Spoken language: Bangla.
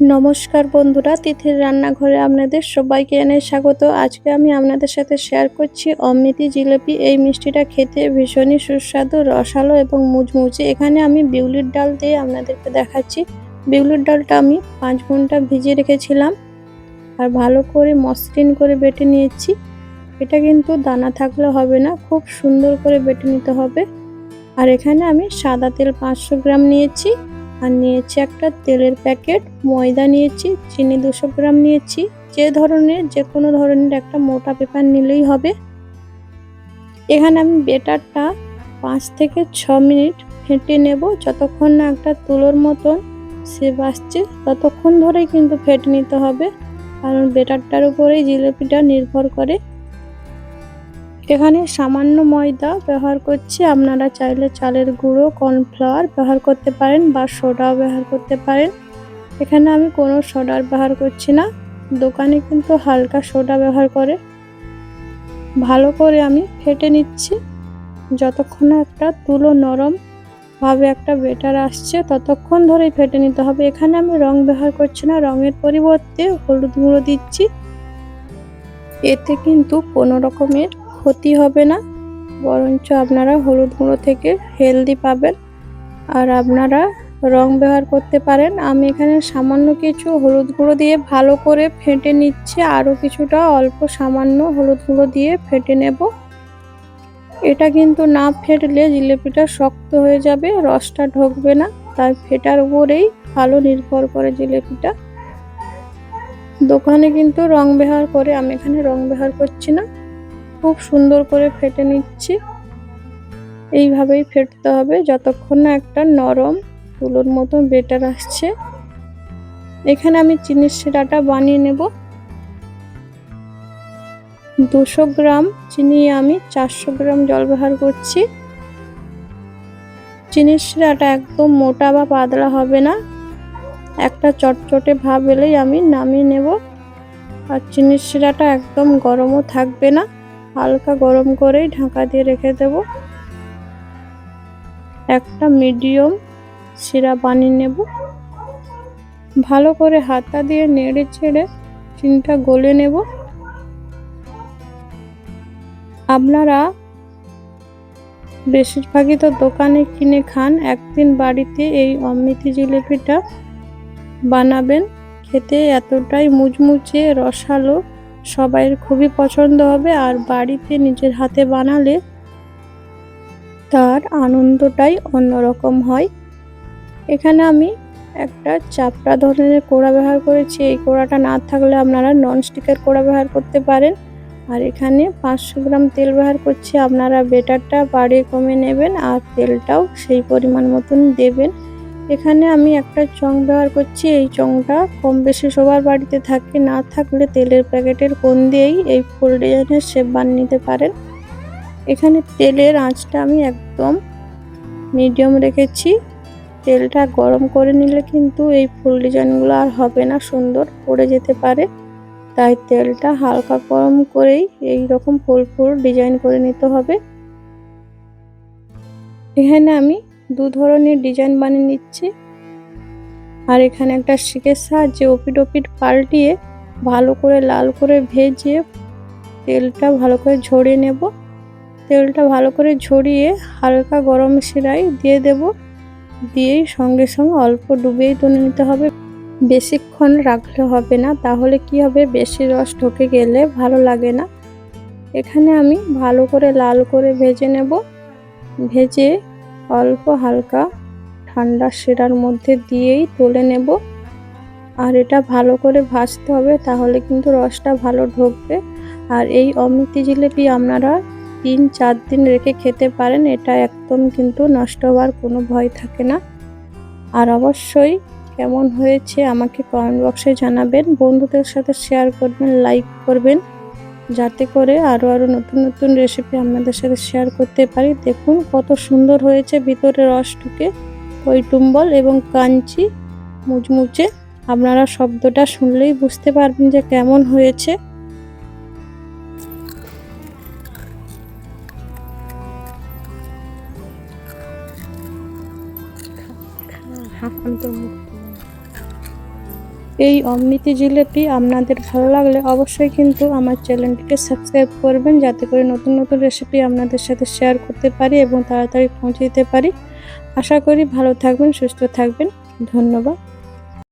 নমস্কার বন্ধুরা, তিথির রান্নাঘরে আপনাদের সবাইকে এনে স্বাগত। আজকে আমি আপনাদের সাথে শেয়ার করছি অমৃতি জিলেপি। এই মিষ্টিটা খেতে ভীষণই সুস্বাদু, রসালো এবং মুচমুচে। এখানে আমি বিউলির ডাল দিয়ে আপনাদেরকে দেখাচ্ছি। বিউলির ডালটা আমি পাঁচ ঘণ্টা ভিজিয়ে রেখেছিলাম আর ভালো করে মসৃণ করে বেটে নিয়েছি। এটা কিন্তু দানা থাকলে হবে না, খুব সুন্দর করে বেটে নিতে হবে। আর এখানে আমি সাদা তেল পাঁচশো গ্রাম নিয়েছি। আর নিয়েছি একটা তেলের প্যাকেট, ময়দা নিয়েছি, চিনি দুশো গ্রাম নিয়েছি। যে ধরনের, যে কোনো ধরনের একটা মোটা পেপার নিলেই হবে। এখানে আমি বেটারটা পাঁচ থেকে ছ মিনিট ফেটে নেব। যতক্ষণ না একটা তুলোর মতন সে আসছে, ততক্ষণ ধরেই কিন্তু ফেটে নিতে হবে। কারণ বেটারটার উপরেই জিলিপিটা নির্ভর করে। এখানে সামান্য ময়দা ব্যবহার করছি। আপনারা চাইলে চালের গুঁড়ো, কর্নফ্লাওয়ার ব্যবহার করতে পারেন বা সোডাও ব্যবহার করতে পারেন। এখানে আমি কোনো সোডার ব্যবহার করছি না। দোকানে কিন্তু হালকা সোডা ব্যবহার করে। ভালো করে আমি ফেটে নিচ্ছি। যতক্ষণ একটা তুলো নরম ভাবে একটা বেটার আসছে, ততক্ষণ ধরেই ফেটে নিতে হবে। এখানে আমি রং ব্যবহার করছি না, রঙের পরিবর্তে হলুদ গুঁড়ো দিচ্ছি। এতে কিন্তু কোনো রকমের ক্ষতি হবে না, বরঞ্চ আপনারা হলুদ গুঁড়ো থেকে হেলদি পাবেন। আর আপনারা রং ব্যবহার করতে পারেন। আমি এখানে সামান্য কিছু হলুদ গুঁড়ো দিয়ে ভালো করে ফেটে নিচ্ছি। আরও কিছুটা অল্প সামান্য হলুদ গুঁড়ো দিয়ে ফেটে নেব। এটা কিন্তু না ফেটলে জিলিপিটা শক্ত হয়ে যাবে, রসটা ঢোকবে না। তাই ফেটার উপরেই ভালো নির্ভর করে জিলিপিটা। দোকানে কিন্তু রং ব্যবহার করে, আমি এখানে রং ব্যবহার করছি না। খুব সুন্দর করে ফেটে নিচ্ছি। এইভাবেই ফেটতে হবে। যতক্ষণ না একটা নরম তুলোর মতো বেটার আসছে। এখানে আমি চিনির শিরাটা বানিয়ে নেব। দুশো গ্রাম চিনি আমি চারশো গ্রাম জল ব্যবহার করছি। চিনির শিরাটা একদম মোটা বা পাতলা হবে না। একটা চটচটে ভাব এলেই আমি নামিয়ে নেব। আর চিনির শিরাটা একদম গরমও থাকবে না। হালকা গরম করেই ঢাকা দিয়ে রেখে দেব। একটা মিডিয়াম শিরা বানিয়ে নেব। ভালো করে হাতা দিয়ে নেড়ে ছেড়ে চিনিটা গলে নেব। আপনারা বেশিরভাগই তো দোকানে কিনে খান। একদিন বাড়িতে এই অমৃতি জিলিপিটা বানাবেন। খেতে এতটাই মুচমুচে, রসালো। সবাইয়ের খুবই পছন্দ হবে আর বাড়িতে নিজের হাতে বানালে তার আনন্দটাই অন্যরকম হয়। এখানে আমি একটা চাপড়া ধরনের কোড়া ব্যবহার করেছি। এই কোড়াটা না থাকলে আপনারা ননস্টিকের কোড়া ব্যবহার করতে পারেন। আর এখানে পাঁচশো গ্রাম তেল ব্যবহার করছি। আপনারা বেটারটা বাড়িয়ে কমে নেবেন আর তেলটাও সেই পরিমাণ মতন দেবেন। এখানে আমি একটা চং ব্যবহার করছি। এই চংটা কম বেশি সবার বাড়িতে থাকে। না থাকলে তেলের প্যাকেটের কোন দিয়েই এই ফুল ডিজাইনের শেপ বানিয়ে নিতে পারেন। এখানে তেলের আঁচটা আমি একদম মিডিয়াম রেখেছি। তেলটা গরম করে নিলে কিন্তু এই ফুল ডিজাইনগুলো আর হবে না, সুন্দর পড়ে যেতে পারে। তাই তেলটা হালকা গরম করেই এই রকম ফুল ফুল ডিজাইন করে নিতে হবে। এখানে আমি দু ধরনের ডিজাইন বানিয়ে নিচ্ছি। আর এখানে একটা শিকের সাহায্যে ওপিট ওপিট পাল্টিয়ে ভালো করে লাল করে ভেজে তেলটা ভালো করে ঝরিয়ে নেব। তেলটা ভালো করে ঝরিয়ে হালকা গরম শিরাই দিয়ে দেব। দিয়েই সঙ্গে সঙ্গে অল্প ডুবিয়েই তুলে নিতে হবে। বেশিক্ষণ রাখলে হবে না, তাহলে কি হবে? বেশি রস ঢোকে গেলে ভালো লাগে না। এখানে আমি ভালো করে লাল করে ভেজে নেব। ভেজে অল্প হালকা ঠান্ডা শিরার মধ্যে দিয়েই তুলে নেব। আর এটা ভালো করে ভাজতে হবে, তাহলে কিন্তু রসটা ভালো ঢুকবে। আর এই অমৃতি জিলিপি আপনারা তিন চার দিন রেখে খেতে পারেন, এটা একদম কিন্তু নষ্ট হওয়ার কোনো ভয় থাকে না। আর অবশ্যই কেমন হয়েছে আমাকে কমেন্ট বক্সে জানাবেন। বন্ধুদের সাথে শেয়ার করবেন, লাইক করবেন। যাতে করে আরও আরও নতুন নতুন রেসিপি আপনাদের সাথে শেয়ার করতে পারি। দেখুন কত সুন্দর হয়েছে ভিতরে রস ঢুকে ওই টুম্বল এবং কাঞ্চি মুচমুচে। আপনারা শব্দটা শুনলেই বুঝতে পারবেন যে কেমন হয়েছে। আমি এই অমৃতি জিলেপি আপনাদের ভালো লাগলে অবশ্যই কিন্তু আমার চ্যানেলটিকে সাবস্ক্রাইব করবেন, যাতে করে নতুন নতুন রেসিপি আপনাদের সাথে শেয়ার করতে পারি এবং তাড়াতাড়ি পৌঁছে দিতে পারি। আশা করি ভালো থাকবেন, সুস্থ থাকবেন। ধন্যবাদ।